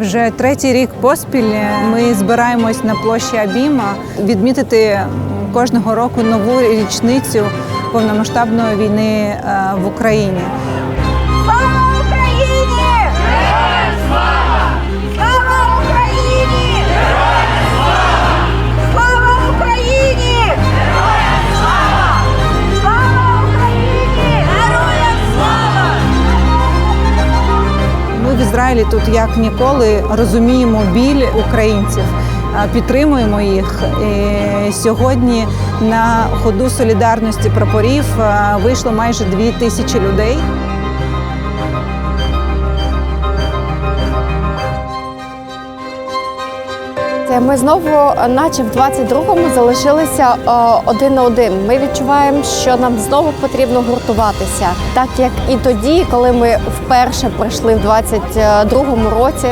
Вже третій рік поспіль ми збираємось на площі Абіма відмітити кожного року нову річницю повномасштабної війни е, в Україні. Ізраїлі тут як ніколи розуміємо біль українців, підтримуємо їх. І сьогодні на ходу солідарності прапорів вийшло майже дві тисячі людей. Ми знову, наче в 22-му, залишилися е, один на один. Ми відчуваємо, що нам знову потрібно гуртуватися, так як і тоді, коли ми вперше прийшли в 22-му році,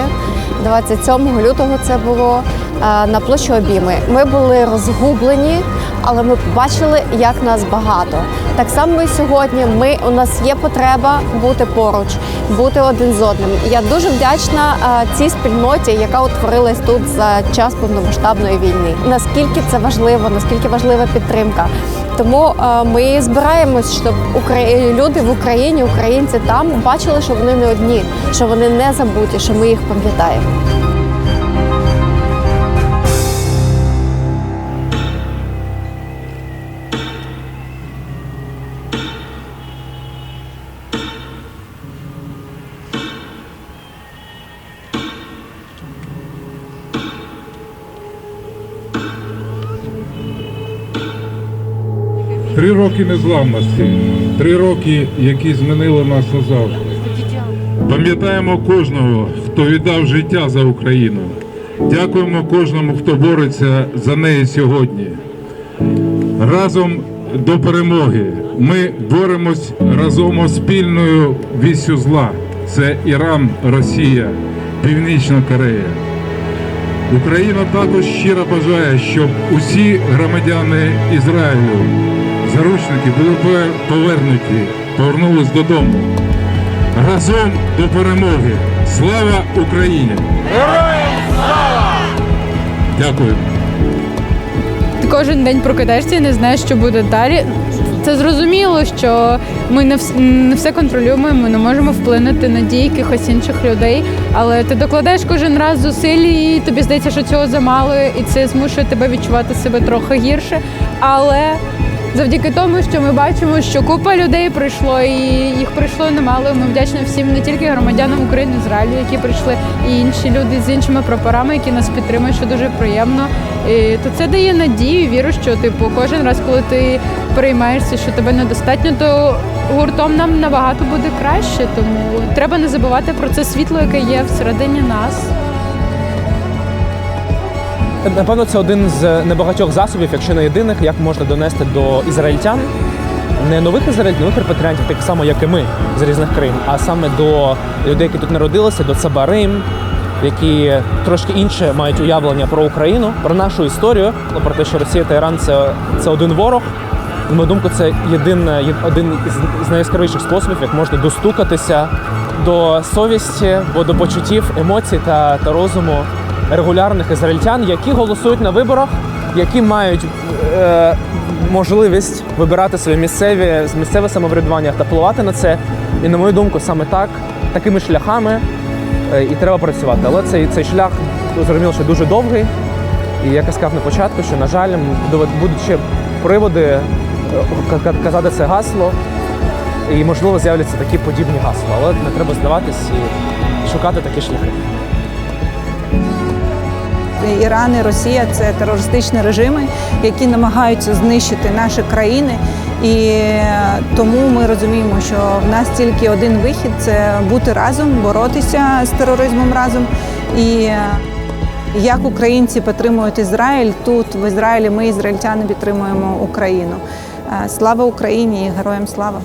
27 лютого це було на площу обійми. Ми були розгублені, але ми побачили, як нас багато. Так само і сьогодні. Ми у нас є потреба бути поруч, бути один з одним. Я дуже вдячна е, цій спільноті, яка утворилась тут за час повномасштабної війни. Наскільки це важливо, наскільки важлива підтримка. Тому е, ми збираємось, щоб люди в Україні, українці там бачили, що вони не одні, що вони не забуті, що ми їх пам'ятаємо. Три роки незламності, три роки, які змінили нас назавжди. Пам'ятаємо кожного, хто віддав життя за Україну. Дякуємо кожному, хто бореться за неї сьогодні. Разом до перемоги. Ми боремось разом спільною віссю зла. Це Іран, Росія, Північна Корея. Україна також щиро бажає, щоб усі громадяни Ізраїлю, заручники були повернуті, повернулись додому. Разом до перемоги. Слава Україні! Героям слава! Дякую. Ти кожен день прокидаєшся і не знаєш, що буде далі. Це зрозуміло, що ми не вс- не все контролюємо, ми не можемо вплинути на дії якихось інших людей. Але ти докладаєш кожен раз зусиль, і тобі здається, що цього замало, і це змушує тебе відчувати себе трохи гірше. Але завдяки тому, що ми бачимо, що купа людей прийшло, і їх прийшло немало. Ми вдячні всім не тільки громадянам України, Ізраїлю, які прийшли, і інші люди з іншими прапорами, які нас підтримують, що дуже приємно. І, то це дає надію, віру, що типу кожен раз, коли ти переймаєшся, що тебе недостатньо, то гуртом нам набагато буде краще. Тому треба не забувати про це світло, яке є всередині нас. Напевно, це один з небагатьох засобів, якщо не єдиних, як можна донести до ізраїльтян. Не нових ізраїльтян, нових репатріантів, так само, як і ми з різних країн, а саме до людей, які тут народилися, до цабарим, які трошки інше мають уявлення про Україну, про нашу історію, про те, що Росія та Іран це, це один ворог. На мою думку, це єдин, один із- найяскравіших способів, як можна достукатися до совісті, бо до почуттів, емоцій та, та розуму регулярних ізраїльтян, які голосують на виборах, які мають е, можливість вибирати своє місцеві місцеве самоврядування та впливати на це. І на мою думку, саме так, такими шляхами е, і треба працювати. Але цей, цей шлях зрозуміло, що дуже довгий. І як я сказав на початку, що, на жаль, будуть ще приводи е, ка- ка- казати це гасло, і, можливо, з'являться такі подібні гасла. Але не треба здаватись і шукати такі шляхи. Іран і Росія це терористичні режими, які намагаються знищити наші країни. І е, тому ми розуміємо, що в нас тільки один вихід це бути разом, боротися з тероризмом разом. І е, як українці підтримують Ізраїль тут, в Ізраїлі, ми, ізраїльтяни, підтримуємо Україну. Е, Слава Україні і героям слава!